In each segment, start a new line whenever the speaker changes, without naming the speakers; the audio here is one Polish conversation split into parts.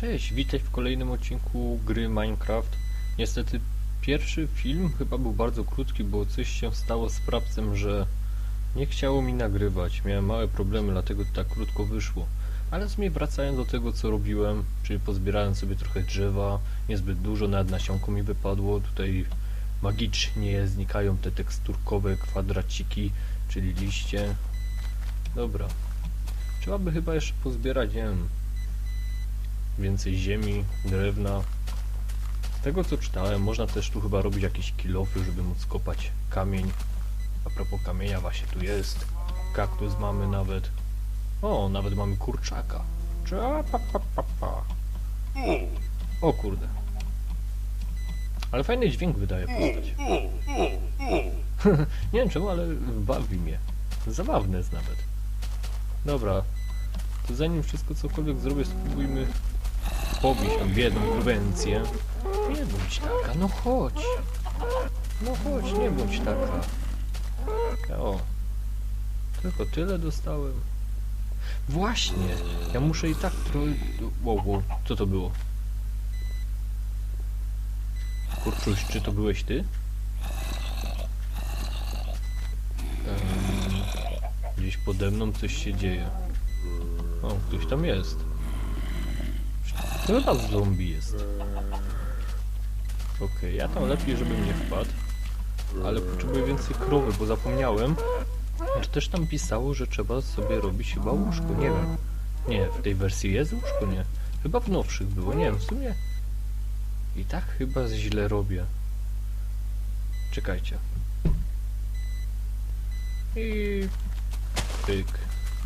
Cześć, witaj w kolejnym odcinku gry Minecraft. Niestety pierwszy film chyba był bardzo krótki, bo coś się stało z prawcem, że nie chciało mi nagrywać. Miałem małe problemy, dlatego tak krótko wyszło. Ale w sumie wracając do tego co robiłem, czyli pozbierałem sobie trochę drzewa, niezbyt dużo, nawet nasionko mi wypadło. Tutaj magicznie znikają te teksturkowe kwadraciki, czyli liście. Dobra. Trzeba by chyba jeszcze pozbierać, nie wiem, więcej ziemi, drewna. Z tego co czytałem, można też tu chyba robić jakieś kilofy, żeby móc kopać kamień. A propos kamienia, właśnie tu jest. Kaktus mamy nawet. O, nawet mamy kurczaka. Cza, pa, pa, pa, pa. O kurde. Ale fajny dźwięk wydaje postać. Nie wiem czemu, ale bawi mnie. Zabawne jest nawet. Dobra. To zanim wszystko cokolwiek zrobię, spróbujmy pobić tam biedną konwencję. Nie bądź taka, no chodź. No chodź, nie bądź taka. O. Tylko tyle dostałem. Właśnie. Ja muszę i tak trochę... Wow, wow. Co to było? Kurczuś, czy to byłeś ty? Gdzieś pode mną coś się dzieje. O, ktoś tam jest. Chyba zombie jest. Okej, ja tam lepiej, żebym nie wpadł. Ale potrzebuję więcej krowy, bo zapomniałem, że też tam pisało, że trzeba sobie robić chyba łóżko, nie wiem. Nie, w tej wersji jest łóżko, nie. Chyba w nowszych było, nie wiem, w sumie. I tak chyba źle robię. Czekajcie. I... Pyk.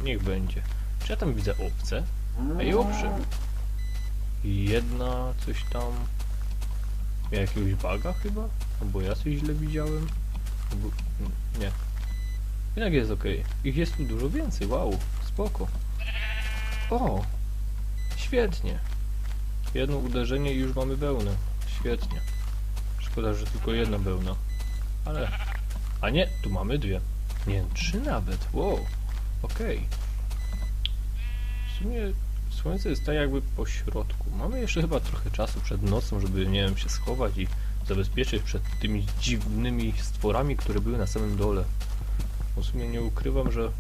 Niech będzie. Czy ja tam widzę owce? Ej, owszem. Jedna coś tam... Jakiegoś baga chyba? Albo ja coś źle widziałem? Albo... Nie. Jednak jest ok. Ich jest tu dużo więcej, wow. Spoko. O! Świetnie. Jedno uderzenie i już mamy wełnę. Świetnie. Szkoda, że tylko jedna wełna. Ale... A nie, tu mamy dwie. Nie, trzy nawet. Wow. Okej. W sumie słońce jest tak jakby po środku. Mamy jeszcze chyba trochę czasu przed nocą, żeby, nie wiem, się schować i zabezpieczyć przed tymi dziwnymi stworami, które były na samym dole. W sumie nie ukrywam, że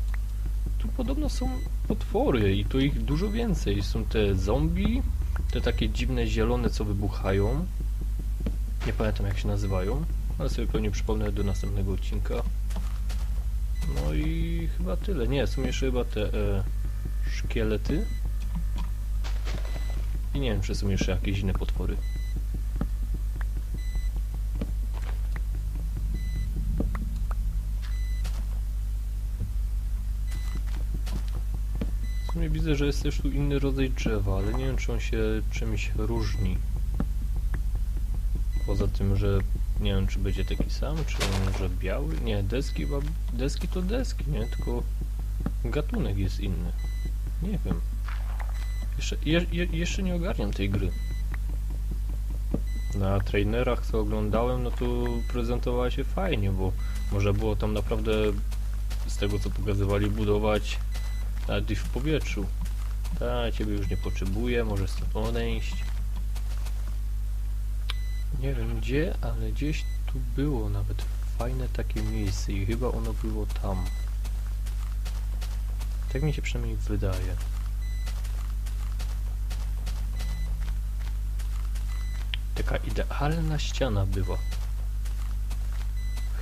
tu podobno są potwory i to ich dużo więcej. Są te zombie, te takie dziwne zielone, co wybuchają. Nie pamiętam jak się nazywają, ale sobie pewnie przypomnę do następnego odcinka. No i chyba tyle. Nie, są jeszcze chyba te e, szkielety. I nie wiem, czy są jeszcze jakieś inne potwory. W sumie widzę, że jest też tu inny rodzaj drzewa, ale nie wiem, czy on się czymś różni. Poza tym, że nie wiem, czy będzie taki sam, czy może biały? Nie, deski, deski to deski, nie? Tylko gatunek jest inny. Nie wiem. Jeszcze, je, je, jeszcze nie ogarniam tej gry. Na trainerach, co oglądałem, no to prezentowała się fajnie, bo można było tam naprawdę z tego, co pokazywali, budować nawet i w powietrzu. Ta, ciebie już nie potrzebuję, możesz stąd odejść. Nie wiem gdzie, ale gdzieś tu było nawet fajne takie miejsce i chyba ono było tam. Tak mi się przynajmniej wydaje. Taka idealna ściana była.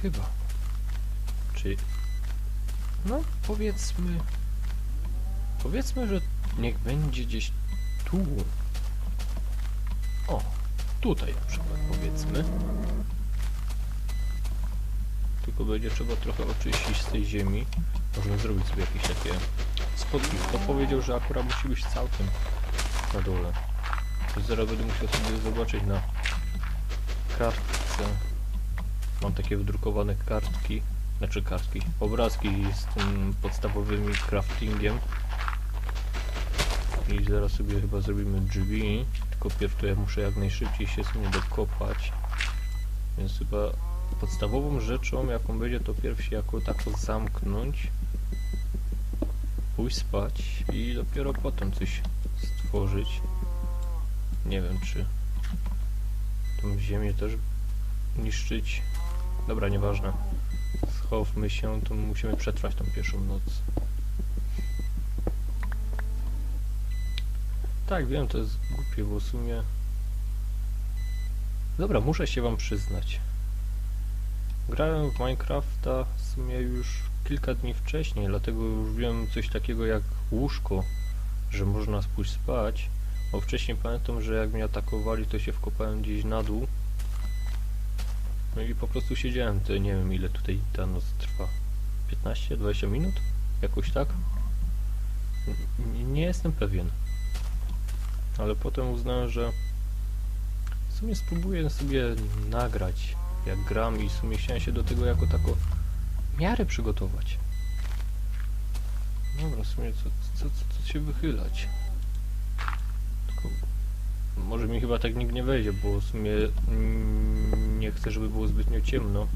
Chyba. Czy... No, powiedzmy... Powiedzmy, że niech będzie gdzieś tu. O, tutaj na przykład powiedzmy. Tylko będzie trzeba trochę oczyścić z tej ziemi. Można zrobić sobie jakieś takie schodki. Kto powiedział, że akurat musi być całkiem na dole. To zaraz będę musiał sobie zobaczyć na kartce. Mam takie wydrukowane kartki, znaczy kartki, obrazki z tym podstawowymi craftingiem. I zaraz sobie chyba zrobimy drzwi, tylko pierw to ja muszę jak najszybciej się z nim dokopać. Więc chyba podstawową rzeczą jaką będzie to pierw się jako tako zamknąć, pójść spać i dopiero potem coś stworzyć. Nie wiem, czy tą ziemię też niszczyć. Dobra, nieważne. Schowmy się, to musimy przetrwać tą pierwszą noc. Tak, wiem, to jest głupie, bo w sumie... Dobra, muszę się wam przyznać. Grałem w Minecrafta w sumie już kilka dni wcześniej, dlatego już wiem coś takiego jak łóżko, że można pójść spać. Bo wcześniej pamiętam, że jak mnie atakowali, to się wkopałem gdzieś na dół. No i po prostu siedziałem, to nie wiem ile tutaj ta noc trwa. 15-20 minut? Jakoś tak? N- nie jestem pewien. Ale potem uznałem, że w sumie spróbuję sobie nagrać jak gram i w sumie chciałem się do tego jako tako miarę przygotować. Dobra, w sumie co, co, co, co się wychylać? Może mi chyba tak nikt nie wejdzie, bo w sumie mm, nie chcę, żeby było zbytnio ciemno.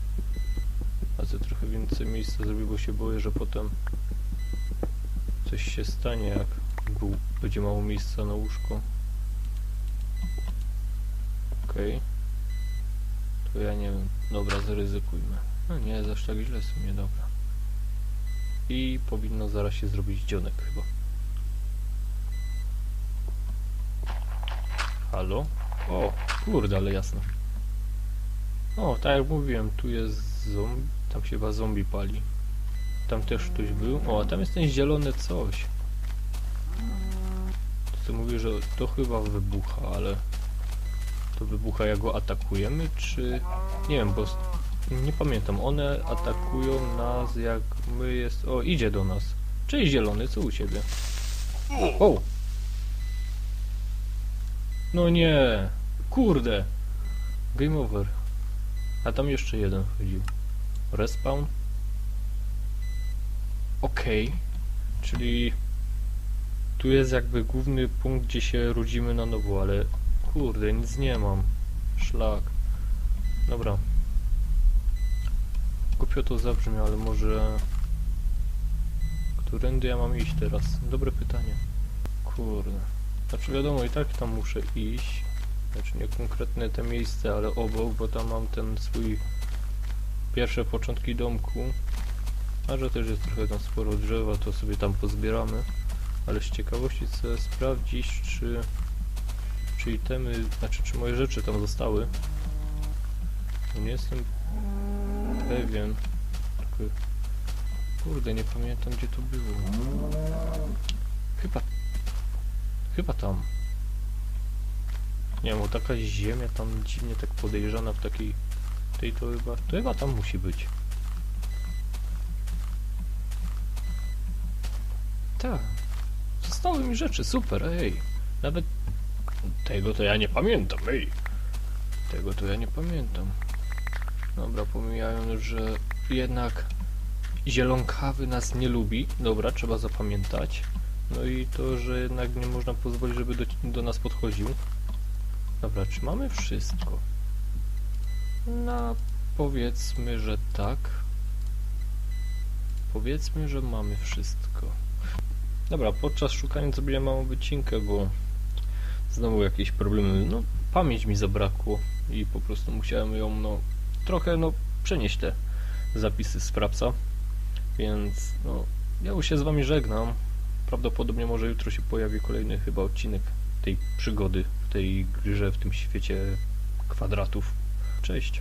A chcę trochę więcej miejsca zrobić, bo się boję, że potem coś się stanie, jak był, będzie mało miejsca na łóżko. Okej. To ja nie wiem. Dobra, zaryzykujmy. No nie, jest aż tak źle w sumie, dobra. I powinno zaraz się zrobić dzionek chyba. Halo? O, kurde, ale jasno. O, tak jak mówiłem, tu jest zombie, tam się chyba zombie pali. Tam też ktoś był. O, a tam jest ten zielony coś. To co mówi, że to chyba wybucha, ale to wybucha jak go atakujemy, czy... Nie wiem, bo nie pamiętam. One atakują nas jak my jest... O, idzie do nas. Cześć zielony, co u ciebie? O! No nie! Kurde! Game over. A tam jeszcze jeden chodził. Respawn? Okej. Czyli... Tu jest jakby główny punkt, gdzie się rodzimy na nowo, ale... Kurde, nic nie mam. Szlak. Dobra. Głupio to zabrzmi, ale może... Którędy ja mam iść teraz? Dobre pytanie. Kurde. Znaczy wiadomo, i tak tam muszę iść. Znaczy nie konkretne te miejsce, ale obok, bo tam mam ten swój pierwsze początki domku. A że też jest trochę tam sporo drzewa, to sobie tam pozbieramy. Ale z ciekawości chcę sprawdzić, czy czy itemy, znaczy czy moje rzeczy tam zostały. Nie jestem pewien. Kurde, nie pamiętam gdzie to było. Chyba, chyba tam. Nie wiem, bo taka ziemia tam dziwnie tak podejrzana w takiej, tej to chyba, to chyba tam musi być. Tak. Zostały mi rzeczy, super, ej. Nawet tego to ja nie pamiętam, ej. Tego to ja nie pamiętam. Dobra, pomijając, że jednak zielonkawy nas nie lubi. Dobra, trzeba zapamiętać. No i to, że jednak nie można pozwolić, żeby do, do nas podchodził. Dobra, czy mamy wszystko? No, powiedzmy, że tak. Powiedzmy, że mamy wszystko. Dobra, podczas szukania zrobiłem małą wycinkę, bo znowu jakieś problemy. No, pamięć mi zabrakło i po prostu musiałem ją, no, trochę, no, przenieść te zapisy z Frapsa. Więc, no, ja już się z wami żegnam. Prawdopodobnie może jutro się pojawi kolejny chyba odcinek tej przygody w tej grze, w tym świecie kwadratów. Cześć.